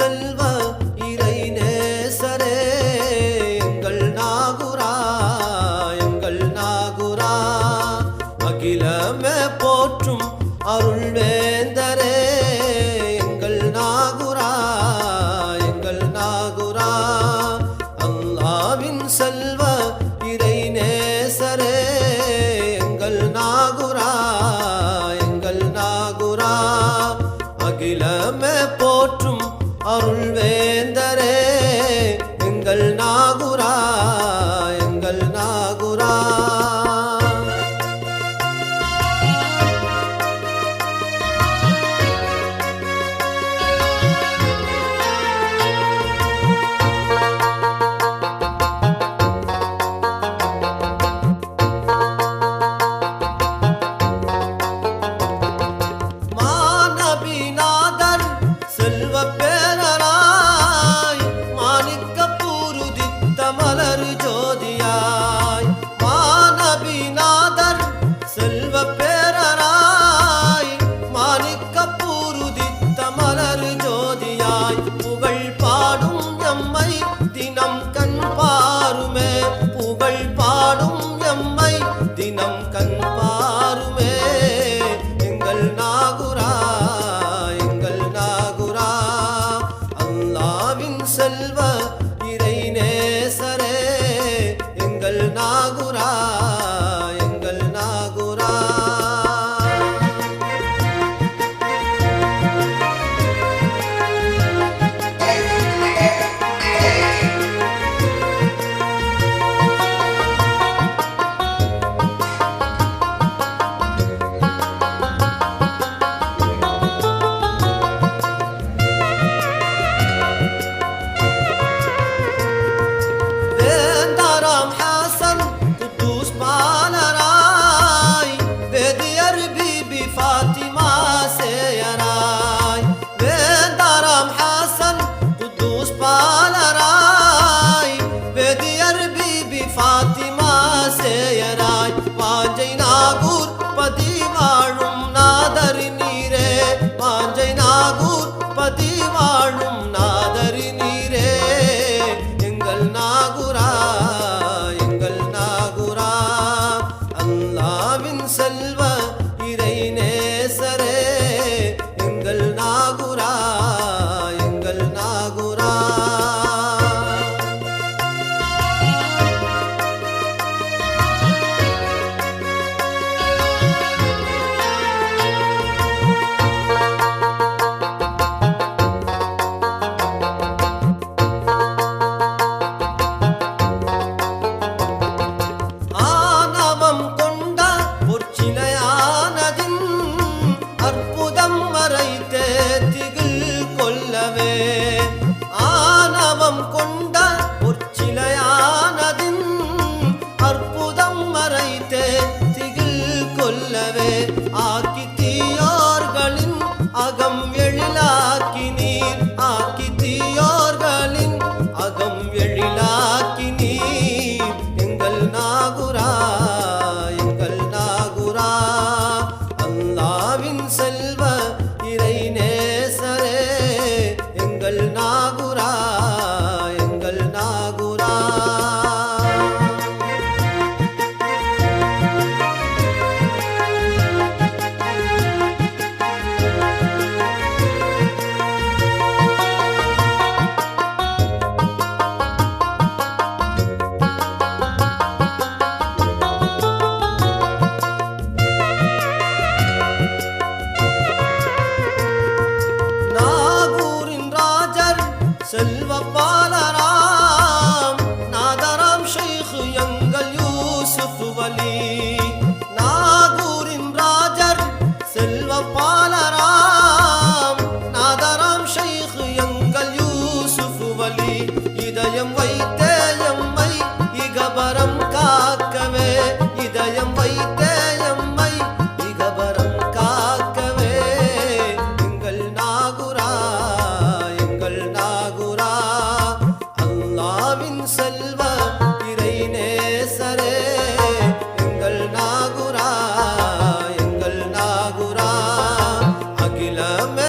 செல்வா இறை நேசரே எங்கள் நாகுரா எங்கள் நாகுரா. அகிலமே போற்றும் அருள்வேந்தரே எங்கள் நாகுரா எங்கள் நாகுரா. அல்லாவின் செல்வ இறை நேசரே எங்கள் நாகுரா எங்கள் நாகுரா. அகில போற்றும் sabe, எழிலாக்கி நீர். செல்வ